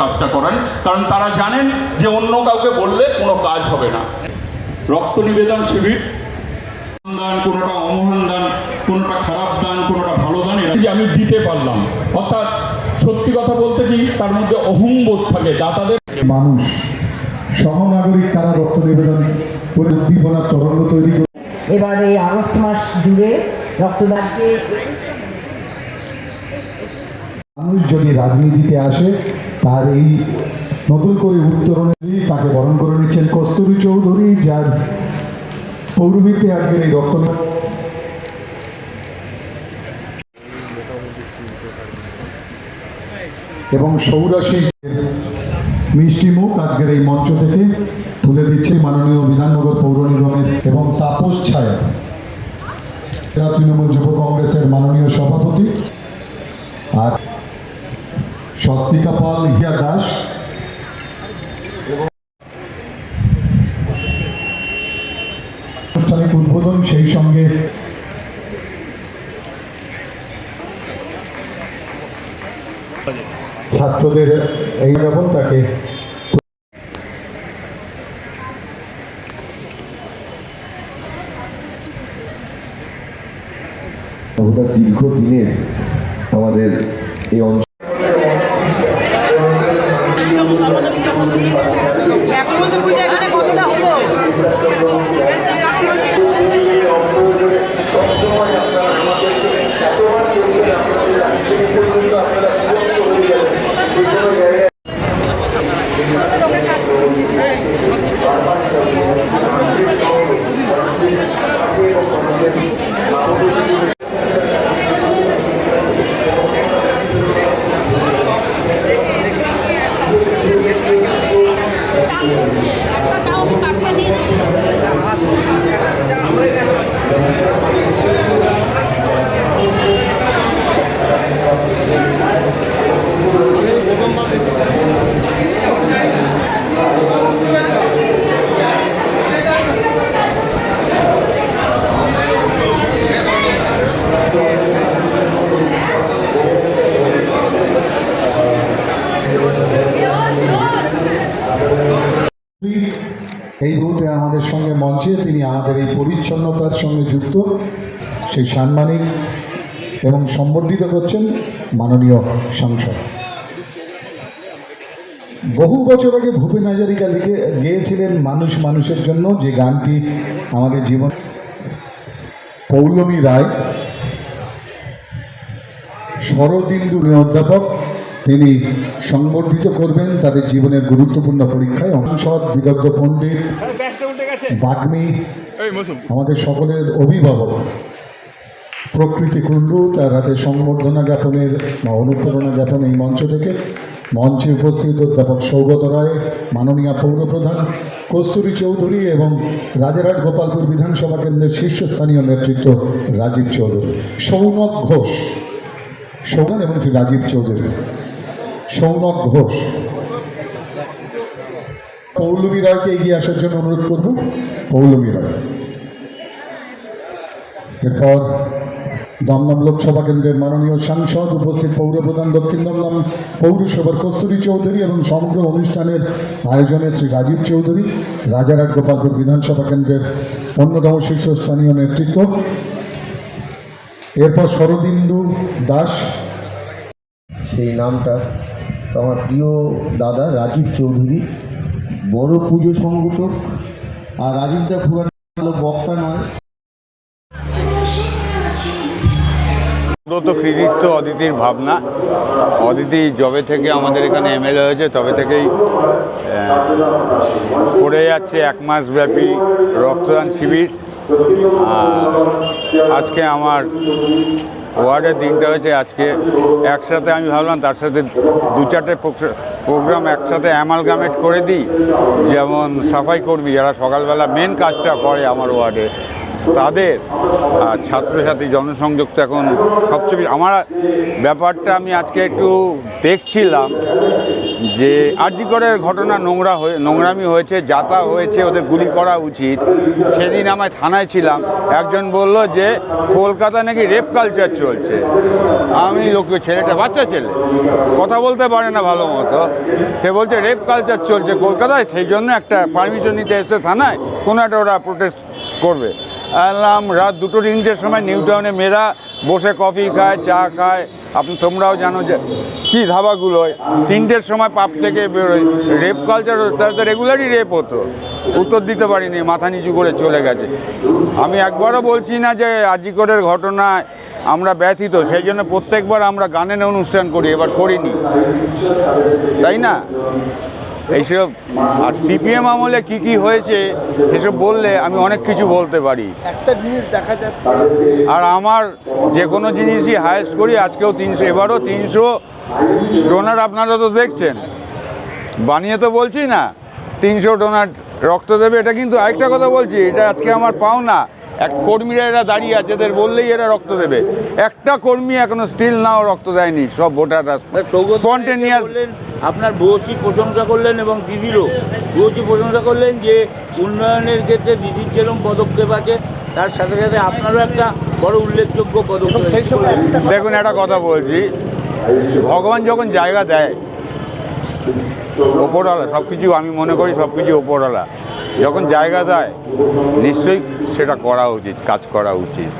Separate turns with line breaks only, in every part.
কাজটা করেন কারণ তারা জানেন যে অন্য কাউকে বললে কোনো কাজ হবে না। রক্ত নিবেদন শিবির দান কোনোটা অমহান দান কোনোটা খারাপ দান কোনোটা ভালো দান এরা যে আমি দিতে পারলাম। অর্থাৎ সত্যি কথা বলতে কি তার মধ্যে অহংবোধ থাকে দাতাদের
মানুষ সহনাগরিক তারা রক্ত নিবেদন করে উদ্দীপনার তরঙ্গ তৈরি করে।
এবার এই আগস্ট মাস জুড়ে রক্তদানকে
মানুষ যদি রাজনীতিতে আসে তার এই নতুন করে উত্তরণেরই তাকে বরণ করে নিচ্ছেন কস্তুরী চৌধুরী, যার পৌরহিত্যে আজকের এই রক্ত এবং সৌরাশি মিষ্টি মুখ আজকের এই মঞ্চ থেকে তুলে দিচ্ছে মাননীয় বিধাননগর পৌর নিগমের এবং তাপস ছায়া। তৃণমূল যুব কংগ্রেসের মাননীয় সভাপতি। আর স্বস্তিকা পাল হিয়া দাস। আনুষ্ঠানিক উদ্বোধন সেই সঙ্গে ছাত্রদের এই
বহুতা দীর্ঘদিনের আমাদের এই অঞ্চল
এখনও তো পুজো এখানে কতটা হলো?
তাও আমি কাঠটা দিয়েছি
এই মুহূর্তে আমাদের সঙ্গে মঞ্চে তিনি আমাদের এই পরিচ্ছন্নতার সঙ্গে যুক্ত। সেই সাম্মানিক এবং সম্বর্ধিত করছেন মাননীয় সাংসদ। বহু বছর আগে ভূপেন হাজারিকা লিখে, গেয়েছিলেন মানুষ মানুষের জন্য যে গানটি আমাদের জীবন। পৌলমী রায়, শরদিন্দু, অধ্যাপক। তিনি সংবর্ধিত করবেন তাদের জীবনের গুরুত্বপূর্ণ পরীক্ষায়। সংসদ বিদগ্ধ পণ্ডিত বাগ্মী, আমাদের সকলের অভিভাবক। প্রকৃতি কুণ্ডু, তার হাতে সংবর্ধনা জ্ঞাপনের বা অনুপ্রেরণা জ্ঞাপন এই মঞ্চ থেকে। মঞ্চে উপস্থিত অধ্যাপক সৌগত রায়, মাননীয় পৌরপ্রধান কস্তুরী চৌধুরী এবং রাজারহাট গোপালপুর বিধানসভা কেন্দ্রের শীর্ষস্থানীয় নেতৃত্ব রাজীব চৌধুরী। সৌনক ঘোষ সৌগান এবং শ্রী রাজীব চৌধুরী। সৌনক ঘোষ। পৌলমী রায়কে এগিয়ে আসার জন্য অনুরোধ করব। পৌলমী রায়। এরপর দমদম লোকসভা কেন্দ্রের মাননীয় সাংসদ উপস্থিত পৌরপ্রধান দক্ষিণ দমদম পৌরসভার কস্তুরী চৌধুরী এবং সমগ্র অনুষ্ঠানের আয়োজনে শ্রী রাজীব চৌধুরী রাজারহাট গোপালপুর বিধানসভা কেন্দ্রের অন্যতম শীর্ষস্থানীয় নেতৃত্ব। এরপর শরদিন্দু দাস
সেই নামটা। আমার প্রিয় দাদা রাজীব চৌধুরী, বড় পুজো সংগঠক। আর রাজীবদা খুব একটা ভালো বক্তা নয়।
তো কৃতিত্ব অদিতির ভাবনা। অদিতি জবে থেকে আমাদের এখানে এমএলএ হয়েছে, তবে থেকেই করে যাচ্ছে এক মাস ব্যাপী রক্তদান শিবির। আজকে আমার ওয়ার্ডের দিনটা হয়েছে আজকে। একসাথে আমি ভাবলাম তার সাথে দু চারটে প্রোগ্রাম একসাথে অ্যামালগামেট করে দিই। যেমন সাফাই কর্মী যারা সকালবেলা মেন কাজটা করে আমার ওয়ার্ডে, তাদের ছাত্রছাত্রী জনসংযোগ তো এখন সবচেয়ে আমার ব্যাপারটা আমি আজকে একটু দেখছিলাম। যে আরজিকরের ঘটনা নোংরা হয়ে, নোংরামি হয়েছে, যাতা হয়েছে, ওদের গুলি করা উচিত। সেদিন আমায় থানায় ছিলাম, একজন বলল যে, কলকাতা নাকি রেপ কালচার চলছে। আমি লোক ছেলেটা, বাচ্চা ছেলে, কথা বলতে পারে না ভালো মতো। সে বলছে রেপ কালচার চলছে কলকাতায়, সেই জন্য একটা পারমিশন নিতে এসে থানায়। কোনো একটা ওরা প্রোটেস্ট করবে। আলাম রাত দুটো তিনটের সময় নিউ টাউনে মেয়েরা বসে কফি খায়, চা খায় আপনি তোমরাও জানো যে কী ধাবাগুলোয় তিনটের সময় পাপ থেকে বেরোয়। রেপ কালচার তাদের রেগুলারই রেপ হতো। উত্তর দিতে পারিনি, মাথা নিচু করে চলে গেছে। আমি একবারও বলছি না যে আজিকরের ঘটনায় আমরা ব্যথিত, সেই জন্য প্রত্যেকবার আমরা গানের অনুষ্ঠান করি, এবার করিনি। তাই না? এইসব আর সিপিএম আমলে কি কি হয়েছে এসব বললে আমি অনেক কিছু বলতে পারি।
একটা জিনিস দেখা যাচ্ছে।
আর আমার যে কোনো জিনিসই হায়েস্ট করি আজকেও তিনশো এবারও তিনশো। ডোনার আপনারা তো দেখছেন। বানিয়ে তো বলছি না তিনশো ডোনার রক্ত দেবে এটা কিন্তু আরেকটা কথা বলছি এটা আজকে আমার পাওনা। এক কর্মীরা এরা দাঁড়িয়ে আছে এদের বললেই এরা রক্ত দেবে। একটা কর্মী এখনও স্টিল নাও রক্ত দেয়নি সব ভোটাররা স্পন্টেনিয়াস
আপনার বউচি প্রশংসা করলেন এবং দিদিরও? বউচি প্রশংসা করলেন যে উন্নয়নের ক্ষেত্রে দিদির যেরকম পদক্ষেপ আছে তার সাথে সাথে আপনারও একটা বড় উল্লেখযোগ্য পদক্ষেপ সেই সময়
দেখুন একটা কথা বলছি। ভগবান যখন জায়গা দেয় ওপরওয়ালা সব কিছু আমি মনে করি সব কিছু ওপরওয়ালা। যখন জায়গা দেয় নিশ্চয়ই সেটা করা উচিত কাজ করা উচিত।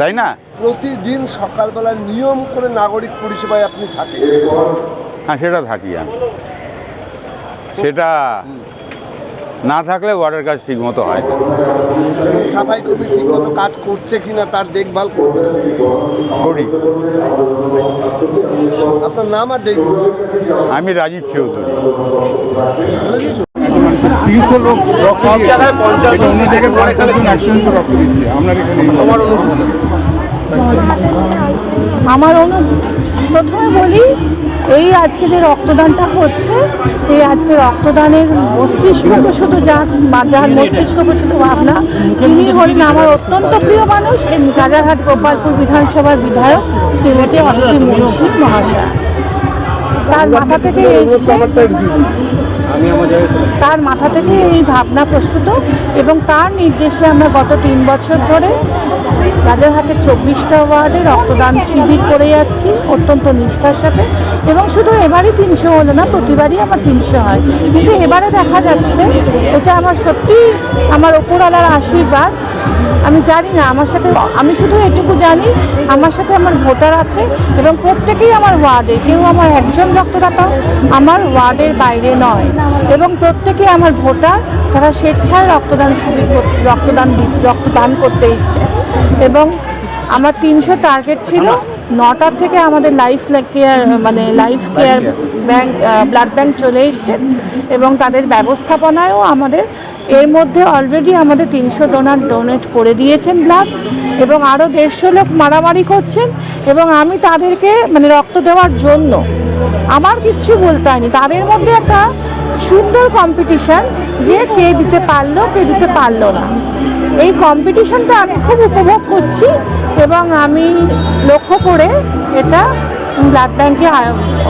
তাই না?
প্রতিদিন সকালবেলা নিয়ম করে নাগরিক পরিষেবায় আপনি থাকেন।
হ্যাঁ সেটা থাকি আমি। সেটা না থাকলে ওয়ার্ডের কাজ ঠিক মতো হয় না।
সাফাই কর্মী ঠিক মতো কাজ করছে কি না তার দেখভাল করছে
করি।
আপনার নাম আর দেখবেন
আমি রাজীব চৌধুরী।
তিনশো লোক রক্ত পঞ্চাশ জন একশো জন রক্ত দিচ্ছে আপনার এখানে আমার
আমার অনু প্রথমে বলি এই আজকে যে রক্তদানটা হচ্ছে এই আজকে রক্তদানের মস্তিষ্ক শুধু যার বা যার মস্তিষ্ক শুধু ভাবনা তিনি হলেন আমার অত্যন্ত প্রিয় মানুষ রাজারহাট গোপালপুর বিধানসভার বিধায়ক শ্রীমতী অদিতি মুন্সি মহাশয়। তার মাথা থেকে তার মাথা থেকে এই ভাবনা প্রস্তুত এবং তার নির্দেশে আমরা গত তিন বছর ধরে রাজারহাটের চব্বিশটা ওয়ার্ডে রক্তদান শিবির করে যাচ্ছি, অত্যন্ত নিষ্ঠার সাথে। এবং শুধু এবারই তিনশো হলো না, প্রতিবারই আমার তিনশো হয়। কিন্তু এবারে দেখা যাচ্ছে, এটা আমার সত্যি আমার ওপরওয়ালার আশীর্বাদ আমি জানি না আমার সাথে আমি শুধু এটুকু জানি আমার সাথে আমার ভোটার আছে এবং প্রত্যেকেই আমার ওয়ার্ডে কেউ আমার একজন রক্তদাতা আমার ওয়ার্ডের বাইরে নয় এবং প্রত্যেকে আমার ভোটার তারা স্বেচ্ছায় রক্তদান শিবির রক্তদান রক্তদান করতে এসছে এবং আমার তিনশো টার্গেট ছিল নটার থেকে আমাদের লাইফ কেয়ার মানে life care bank blood bank চলে এসছে এবং তাদের ব্যবস্থাপনায়ও আমাদের এর মধ্যে অলরেডি আমাদের তিনশো ডোনার ডোনেট করে দিয়েছেন ব্লাড এবং আরও দেড়শো লোক মারামারি করছেন, এবং আমি তাদেরকে মানে রক্ত দেওয়ার জন্য আমার কিচ্ছু বলতে হয়নি তাদের মধ্যে একটা সুন্দর কম্পিটিশান যে কে দিতে পারল, কে দিতে পারল না। এই কম্পিটিশানটা আমি খুব উপভোগ করছি, এবং আমি লক্ষ্য করে এটা ব্লাড ব্যাংকে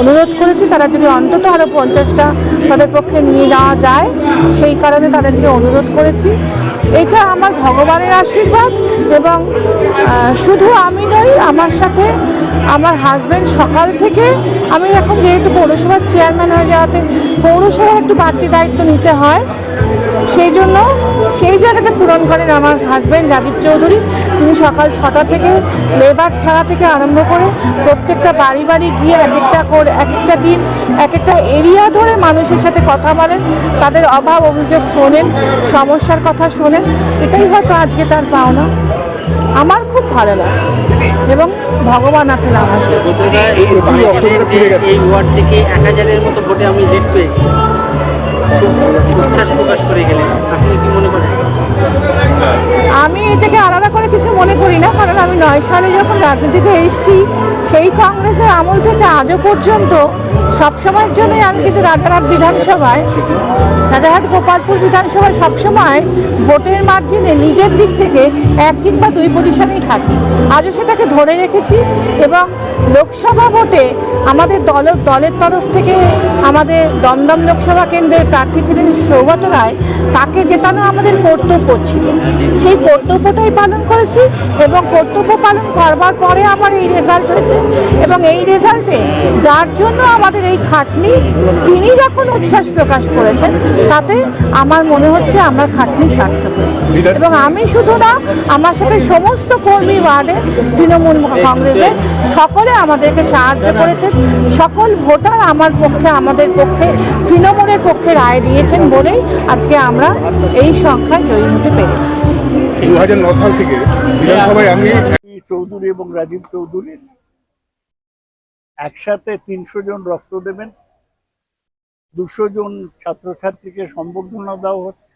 অনুরোধ করেছি তারা যদি অন্তত আরও পঞ্চাশটা তাদের পক্ষে নিয়ে যাওয়া যায়, সেই কারণে তাদেরকে অনুরোধ করেছি। এটা আমার ভগবানের আশীর্বাদ এবং শুধু আমি নই, আমার সাথে আমার হাজব্যান্ড সকাল থেকে, আমি এখন যেহেতু পৌরসভার চেয়ারম্যান হয়ে যাওয়াতে পৌরসভার একটু বাড়তি দায়িত্ব নিতে হয়, সেই জন্য সেই জায়গাটা পূরণ করেন আমার হাজব্যান্ড রাজীব চৌধুরী তিনি সকাল ছটা থেকে লেবার ছাড়া থেকে আরম্ভ করে প্রত্যেকটা বাড়ি বাড়ি গিয়ে এক একটা করে এক একটা দিন এক একটা এরিয়া ধরে মানুষের সাথে কথা বলেন তাদের অভাব অভিযোগ শোনেন সমস্যার কথা শোনেন এটাই হয়তো আজকে তার পাওনা। আমার খুব ভালো লাগছে এবং ভগবান আছেন আমার সাথে।
এই ওয়ার্ড থেকে এক হাজারের মতো ভোটে আমি লিড পেয়েছি। উচ্ছ্বাস প্রকাশ করে গেলেন। আপনি কি মনে করেন?
আমি এটাকে আলাদা করে কিছু মনে করি না, কারণ আমি নয় সালে যখন রাজনীতিতে এসেছি, সেই কংগ্রেসের আমল থেকে আজও পর্যন্ত সবসময়ের জন্যই আমি কিন্তু রাজারহাট বিধানসভায়, রাজারহাট গোপালপুর বিধানসভায় সবসময় ভোটের মার্জিনে নিজের দিক থেকে এক কিংবা দুই পজিশনেই থাকি। আজও সেটাকে ধরে রেখেছি এবং লোকসভা ভোটে আমাদের দল, দলের তরফ থেকে আমাদের দমদম লোকসভা কেন্দ্রের প্রার্থী ছিলেন সৌগত রায়। তাকে জেতানো আমাদের কর্তব্য ছিল। সেই কর্তব্যটাই পালন করেছি এবং কর্তব্য পালন করবার পরে আমার এই রেজাল্ট হয়েছে এবং এই রেজাল্টে যার জন্য আমাদের এই খাটনি, তিনি যখন উচ্ছ্বাস প্রকাশ করেছেন, তাতে আমার মনে হচ্ছে আমার খাটনি সার্থক হয়েছে। এবং আমি শুধু না, আমার সাথে সমস্ত কর্মী ওয়ার্ডে তৃণমূল কংগ্রেসের সকলে আমাদেরকে সাহায্য করেছেন। সকল ভোটার আমার পক্ষে আমাদের পক্ষে তৃণমূলের পক্ষে রায় দিয়েছেন বলেই আজকে আমরা এই সংখ্যায় জয়ী হতে পেরেছি।
দু সাল থেকে বিধানসভায় আমি
চৌধুরী এবং রাজীব চৌধুরী একসাথে তিনশো জন রক্ত দেবেন দুশো জন ছাত্রছাত্রীকে সম্বর্ধনা দেওয়া হচ্ছে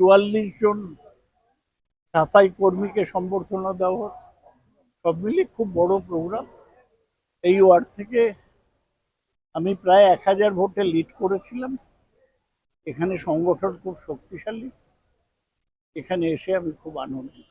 চুয়াল্লিশ জন সাফাই কর্মীকে সম্বর্ধনা দেওয়া হচ্ছে। সব মিলিয়ে খুব বড় প্রোগ্রাম এই ওয়ার্ড থেকে আমি প্রায় এক হাজার ভোটে লিড করেছিলাম। এখানে সংগঠন খুব শক্তিশালী। এখানে এসে আমি খুব আনন্দিত।